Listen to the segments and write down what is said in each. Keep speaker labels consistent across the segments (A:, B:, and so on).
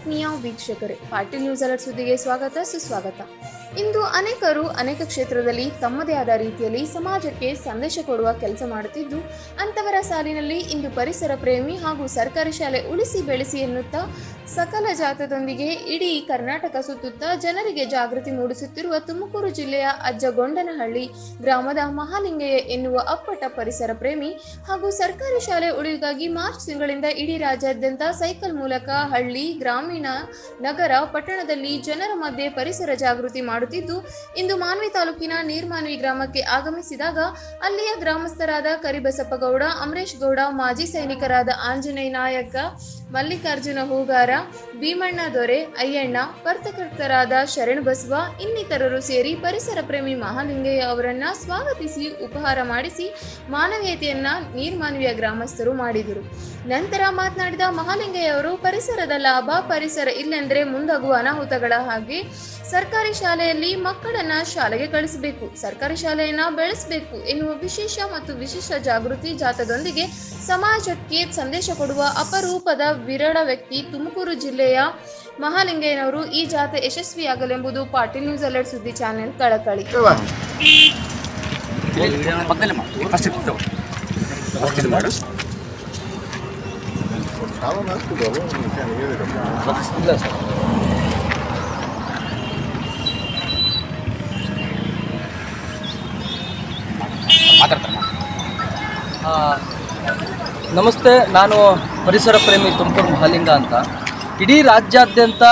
A: ಆತ್ಮೀಯ ವೀಕ್ಷಕರೇ Patil news alert ಸುದ್ದಿಗೆ ಸ್ವಾಗತ ಸುಸ್ವಾಗತ. ಇಂದು ಅನೇಕರು ಅನೇಕ ಕ್ಷೇತ್ರದಲ್ಲಿ ತಮ್ಮದೇ ಆದ ರೀತಿಯಲ್ಲಿ ಸಮಾಜಕ್ಕೆ ಸಂದೇಶ ಕೊಡುವ ಕೆಲಸ ಮಾಡುತ್ತಿದ್ದು ಅಂತವರ ಸಾಲಿನಲ್ಲಿ ಇಂದು ಪರಿಸರ ಪ್ರೇಮಿ ಹಾಗೂ ಸರ್ಕಾರಿ ಶಾಲೆ ಉಳಿಸಿ ಬೆಳೆಸಿ ಎನ್ನುತ್ತಾ ಸಕಲ ಜಾತದೊಂದಿಗೆ ಇಡೀ ಕರ್ನಾಟಕ ಸುತ್ತುತ್ತಾ ಜನರಿಗೆ ಜಾಗೃತಿ ಮೂಡಿಸುತ್ತಿರುವ ತುಮಕೂರು ಜಿಲ್ಲೆಯ ಅಜ್ಜಗೊಂಡನಹಳ್ಳಿ ಗ್ರಾಮದ ಮಹಾಲಿಂಗಯ್ಯ ಎನ್ನುವ ಅಪ್ಪಟ ಪರಿಸರ ಪ್ರೇಮಿ ಹಾಗೂ ಸರ್ಕಾರಿ ಶಾಲೆ ಉಳಿಗಾಗಿ ಮಾರ್ಚ್ ತಿಂಗಳಿಂದ ಇಡೀ ರಾಜ್ಯಾದ್ಯಂತ ಸೈಕಲ್ ಮೂಲಕ ಹಳ್ಳಿ, ಗ್ರಾಮೀಣ ನಗರ, ಪಟ್ಟಣದಲ್ಲಿ ಜನರ ಮಧ್ಯೆ ಪರಿಸರ ಜಾಗೃತಿ ಮಾಡುತ್ತಿದ್ದು, ಇಂದು ಮಾನ್ವಿ ತಾಲೂಕಿನ ನೀರ್ಮಾನ್ವಿ ಗ್ರಾಮಕ್ಕೆ ಆಗಮಿಸಿದಾಗ ಅಲ್ಲಿಯ ಗ್ರಾಮಸ್ಥರಾದ ಕರಿಬಸಪ್ಪಗೌಡ, ಅಮರೇಶ್ ಗೌಡ, ಮಾಜಿ ಸೈನಿಕರಾದ ಆಂಜನೇಯ ನಾಯಕ, ಮಲ್ಲಿಕಾರ್ಜುನ ಹೂಗಾರ, ಭೀಮಣ್ಣ ದೊರೆ, ಅಯ್ಯಣ್ಣ ಪರ್ತಕರ್ತರಾದ ಶರಣ ಬಸವ, ಇನ್ನಿತರರು ಸೇರಿ ಪರಿಸರ ಪ್ರೇಮಿ ಮಹಾಲಿಂಗಯ್ಯ ಅವರನ್ನ ಸ್ವಾಗತಿಸಿ ಉಪಹಾರ ಮಾಡಿಸಿ ಮಾನವೀಯತೆಯನ್ನ ನೀರ್ಮಾನವೀಯ ಗ್ರಾಮಸ್ಥರು ಮಾಡಿದರು. ನಂತರ ಮಾತನಾಡಿದ ಮಹಾಲಿಂಗಯ್ಯ ಅವರು, ಪರಿಸರದ ಲಾಭ, ಪರಿಸರ ಇಲ್ಲೆಂದ್ರೆ ಮುಂದಾಗುವ ಅನಾಹುತಗಳ ಹಾಗೆ ಸರ್ಕಾರಿ ಶಾಲೆಯಲ್ಲಿ ಮಕ್ಕಳನ್ನ ಶಾಲೆಗೆ ಕಳಿಸಬೇಕು, ಸರ್ಕಾರಿ ಶಾಲೆಯನ್ನ ಬೆಳೆಸಬೇಕು ಎನ್ನುವ ವಿಶೇಷ ಮತ್ತು ವಿಶಿಷ್ಟ ಜಾಗೃತಿ ಜಾಥಾದೊಂದಿಗೆ ಸಮಾಜಕ್ಕೆ ಸಂದೇಶ ಕೊಡುವ ಅಪರೂಪದ ವಿರಳ ವ್ಯಕ್ತಿ ತುಮಕೂರು ಜಿಲ್ಲೆಯ ಮಹಾಲಿಂಗಯ್ಯನವರು ಈ ಜಾಥಾ ಯಶಸ್ವಿಯಾಗಲೆಂಬುದು ಪಾಟೀಲ್ ನ್ಯೂಸ್ ಅಲರ್ಟ್ ಸುದ್ದಿ ಚಾನೆಲ್ ಕಳಕಳಿ.
B: ನಮಸ್ತೆ, ನಾನು ಪರಿಸರ ಪ್ರೇಮಿ ತುಮಕೂರು ಮಹಾಲಿಂಗ ಅಂತ. ಇಡೀ ರಾಜ್ಯಾದ್ಯಂತ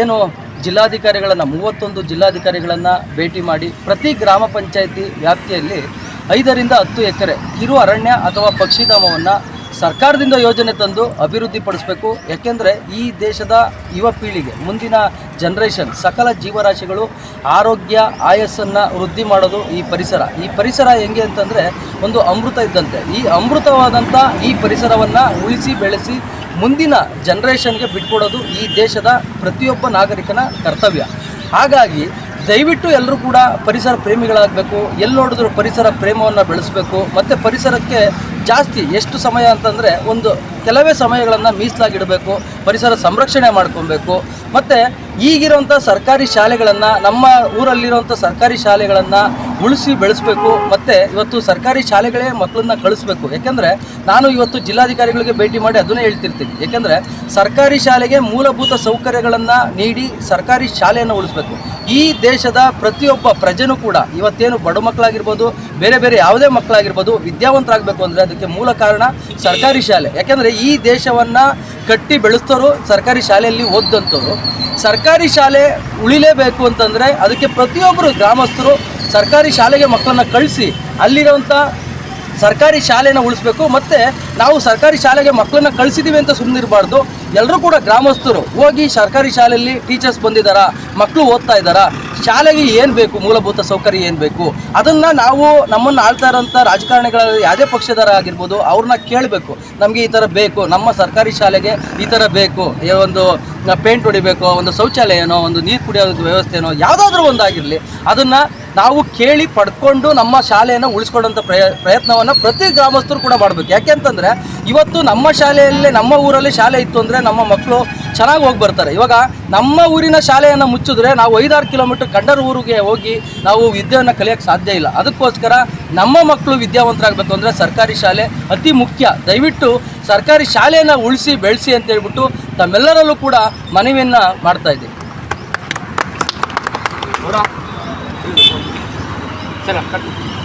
B: ಏನು ಜಿಲ್ಲಾಧಿಕಾರಿಗಳನ್ನು, ಮೂವತ್ತೊಂದು ಜಿಲ್ಲಾಧಿಕಾರಿಗಳನ್ನು ಭೇಟಿ ಮಾಡಿ, ಪ್ರತಿ ಗ್ರಾಮ ಪಂಚಾಯಿತಿ ವ್ಯಾಪ್ತಿಯಲ್ಲಿ ಐದರಿಂದ ಹತ್ತು ಎಕರೆ ಕಿರು ಅರಣ್ಯ ಅಥವಾ ಪಕ್ಷಿಧಾಮವನ್ನು ಸರ್ಕಾರದಿಂದ ಯೋಜನೆ ತಂದು ಅಭಿವೃದ್ಧಿಪಡಿಸಬೇಕು ಯಾಕೆಂದರೆ ಈ ದೇಶದ ಯುವ ಪೀಳಿಗೆ, ಮುಂದಿನ ಜನ್ರೇಷನ್ ಸಕಲ ಜೀವರಾಶಿಗಳು ಆರೋಗ್ಯ, ಆಯಸ್ಸನ್ನು ವೃದ್ಧಿ ಮಾಡೋದು ಈ ಪರಿಸರ. ಈ ಪರಿಸರ ಹೆಂಗೆ ಅಂತಂದರೆ ಒಂದು ಅಮೃತ ಇದ್ದಂತೆ. ಈ ಅಮೃತವಾದಂಥ ಈ ಪರಿಸರವನ್ನು ಉಳಿಸಿ, ಬೆಳೆಸಿ ಮುಂದಿನ ಜನ್ರೇಷನ್ಗೆ ಬಿಟ್ಕೊಡೋದು ಈ ದೇಶದ ಪ್ರತಿಯೊಬ್ಬ ನಾಗರಿಕನ ಕರ್ತವ್ಯ. ಹಾಗಾಗಿ ದಯವಿಟ್ಟು ಎಲ್ಲರೂ ಕೂಡ ಪರಿಸರ ಪ್ರೇಮಿಗಳಾಗಬೇಕು. ಎಲ್ಲಿ ನೋಡಿದ್ರು ಪರಿಸರ ಪ್ರೇಮವನ್ನು ಬೆಳೆಸಬೇಕು. ಮತ್ತು ಪರಿಸರಕ್ಕೆ ಜಾಸ್ತಿ ಎಷ್ಟು ಸಮಯ ಅಂತಂದರೆ ಒಂದು ಕೆಲವೇ ಸಮಯಗಳನ್ನು ಮೀಸಲಾಗಿಡಬೇಕು, ಪರಿಸರ ಸಂರಕ್ಷಣೆ ಮಾಡ್ಕೊಬೇಕು. ಮತ್ತು ಈಗಿರೋಂಥ ಸರ್ಕಾರಿ ಶಾಲೆಗಳನ್ನು, ನಮ್ಮ ಊರಲ್ಲಿರುವಂಥ ಸರ್ಕಾರಿ ಶಾಲೆಗಳನ್ನು ಉಳಿಸಿ ಬೆಳೆಸಬೇಕು, ಮತ್ತು ಇವತ್ತು ಸರ್ಕಾರಿ ಶಾಲೆಗಳೇ ಮಕ್ಕಳನ್ನ ಕಳಿಸ್ಬೇಕು. ಯಾಕೆಂದರೆ ನಾನು ಇವತ್ತು ಜಿಲ್ಲಾಧಿಕಾರಿಗಳಿಗೆ ಭೇಟಿ ಮಾಡಿ ಅದನ್ನೇ ಹೇಳ್ತಿರ್ತೀನಿ. ಯಾಕೆಂದರೆ ಸರ್ಕಾರಿ ಶಾಲೆಗೆ ಮೂಲಭೂತ ಸೌಕರ್ಯಗಳನ್ನು ನೀಡಿ ಸರ್ಕಾರಿ ಶಾಲೆಯನ್ನು ಉಳಿಸ್ಬೇಕು. ಈ ದೇಶದ ಪ್ರತಿಯೊಬ್ಬ ಪ್ರಜೆನೂ ಕೂಡ ಇವತ್ತೇನು ಬಡ ಮಕ್ಕಳಾಗಿರ್ಬೋದು, ಬೇರೆ ಬೇರೆ ಯಾವುದೇ ಮಕ್ಕಳಾಗಿರ್ಬೋದು ವಿದ್ಯಾವಂತರಾಗಬೇಕು ಅಂದರೆ ಅದಕ್ಕೆ ಮೂಲ ಕಾರಣ ಸರ್ಕಾರಿ ಶಾಲೆ. ಯಾಕೆಂದರೆ ಈ ದೇಶವನ್ನು ಕಟ್ಟಿ ಬೆಳೆಸ್ತವರು ಸರ್ಕಾರಿ ಶಾಲೆಯಲ್ಲಿ ಓದಂಥವ್ರು ಸರ್ಕಾರಿ ಶಾಲೆ ಉಳಿಲೇಬೇಕು ಅಂತಂದರೆ ಅದಕ್ಕೆ ಪ್ರತಿಯೊಬ್ಬರು ಗ್ರಾಮಸ್ಥರು ಸರ್ಕಾರಿ ಶಾಲೆಗೆ ಮಕ್ಕಳನ್ನ ಕಳಿಸಿ ಅಲ್ಲಿರುವಂಥ ಸರ್ಕಾರಿ ಶಾಲೆನ ಉಳಿಸ್ಬೇಕು. ಮತ್ತು ನಾವು ಸರ್ಕಾರಿ ಶಾಲೆಗೆ ಮಕ್ಕಳನ್ನ ಕಳಿಸಿದ್ದೀವಿ ಅಂತ ಸುಮ್ಮನಿರಬಾರ್ದು ಎಲ್ಲರೂ ಕೂಡ ಗ್ರಾಮಸ್ಥರು ಹೋಗಿ ಸರ್ಕಾರಿ ಶಾಲೆಯಲ್ಲಿ ಟೀಚರ್ಸ್ ಬಂದಿದ್ದಾರಾ ಮಕ್ಕಳು ಓದ್ತಾ ಇದ್ದಾರಾ ಶಾಲೆಗೆ ಏನು ಬೇಕು? ಮೂಲಭೂತ ಸೌಕರ್ಯ ಏನು ಬೇಕು? ಅದನ್ನು ನಾವು ನಮ್ಮನ್ನು ಆಳ್ತಾ ಇರೋಂಥ ರಾಜಕಾರಣಿಗಳ ಯಾವುದೇ ಪಕ್ಷದಾರ ಆಗಿರ್ಬೋದು ಅವ್ರನ್ನ ಕೇಳಬೇಕು. ನಮಗೆ ಈ ಥರ ಬೇಕು. ನಮ್ಮ ಸರ್ಕಾರಿ ಶಾಲೆಗೆ ಈ ಥರ ಬೇಕು. ಒಂದು ಪೇಂಟ್ ಹೊಡಿಬೇಕು, ಒಂದು ಶೌಚಾಲಯನೋ ಒಂದು ನೀರು ಕುಡಿಯೋದು ವ್ಯವಸ್ಥೆನೋ ಯಾವುದಾದ್ರೂ ಒಂದಾಗಿರಲಿ. ಅದನ್ನು ನಾವು ಕೇಳಿ ಪಡ್ಕೊಂಡು ನಮ್ಮ ಶಾಲೆಯನ್ನು ಉಳಿಸ್ಕೊಳ್ಳೋಂಥ ಪ್ರಯ, ಪ್ರಯತ್ನವನ್ನು ಪ್ರತಿ ಗ್ರಾಮಸ್ಥರು ಕೂಡ ಮಾಡಬೇಕು. ಯಾಕೆಂತಂದರೆ ಇವತ್ತು ನಮ್ಮ ಶಾಲೆಯಲ್ಲೇ, ನಮ್ಮ ಊರಲ್ಲಿ ಶಾಲೆ ಇತ್ತು ಅಂದರೆ ನಮ್ಮ ಮಕ್ಕಳು ಚೆನ್ನಾಗಿ ಹೋಗಿ ಬರ್ತಾರೆ. ಇವಾಗ ನಮ್ಮ ಊರಿನ ಶಾಲೆಯನ್ನು ಮುಚ್ಚಿದ್ರೆ ನಾವು ಐದಾರು ಕಿಲೋಮೀಟರ್ ಕಂಡರ ಊರಿಗೆ ಹೋಗಿ ನಾವು ವಿದ್ಯೆಯನ್ನು ಕಲಿಯೋಕ್ಕೆ ಸಾಧ್ಯ ಇಲ್ಲ. ಅದಕ್ಕೋಸ್ಕರ ನಮ್ಮ ಮಕ್ಕಳು ವಿದ್ಯಾವಂತರಾಗಬೇಕು ಅಂದರೆ ಸರ್ಕಾರಿ ಶಾಲೆ ಅತಿ ಮುಖ್ಯ. ದಯವಿಟ್ಟು ಸರ್ಕಾರಿ ಶಾಲೆಯನ್ನು ಉಳಿಸಿ, ಬೆಳೆಸಿ ಅಂತ ಹೇಳ್ಬಿಟ್ಟು ತಮ್ಮೆಲ್ಲರಲ್ಲೂ ಕೂಡ ಮನವಿಯನ್ನು ಮಾಡ್ತಾ ಇದ್ದೀವಿ
C: Las cartas.